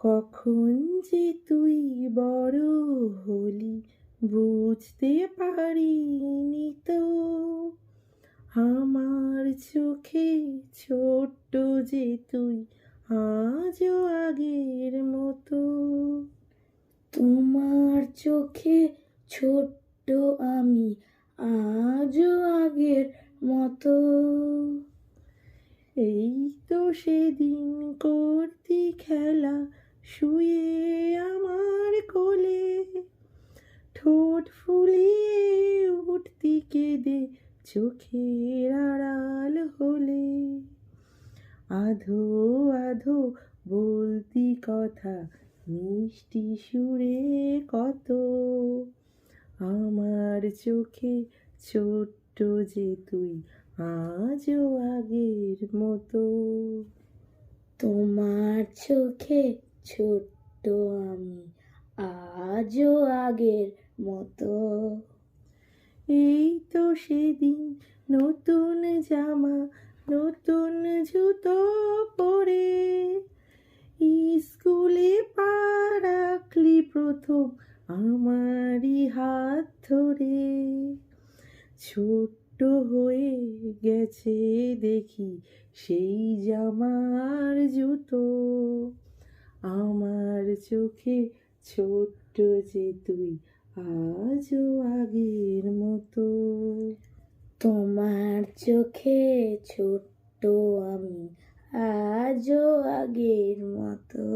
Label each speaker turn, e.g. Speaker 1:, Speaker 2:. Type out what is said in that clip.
Speaker 1: কখন যে তুই বড় হলি বুঝতে পারিনি তো। আমার চোখে ছোট্ট যে তুই আজও আগের মতো।
Speaker 2: তোমার চোখে ছোট্ট আমি আজও আগের মতো।
Speaker 1: এই তো সেদিন করতি খেলা শুয়ে আমার কোলে ঠোঁট ফুলিয়ে উঠতি কেঁদে চোখের আড়াল হলে। আধো আধো বলতি কথা, মিষ্টি সুরে কত? আমার চোখে ছোট্ট যে তুই, আজও আগের মতো।
Speaker 2: তোমার চোখে ছোট্ট আমি আজও আগের মতো।
Speaker 1: এই তো সেদিন নতুন জামা, নতুন জুতো পরে স্কুলে পা রাখলি প্রথম আমারই হাত ধরে। ছোট্ট হয়ে গেছে দেখি সেই জামার জুতো। আমার চোখে ছোট্ট যে তুই, আজও আগের মতো।
Speaker 2: তোমার চোখে ছোট্ট আমি, আজও আগের মতো।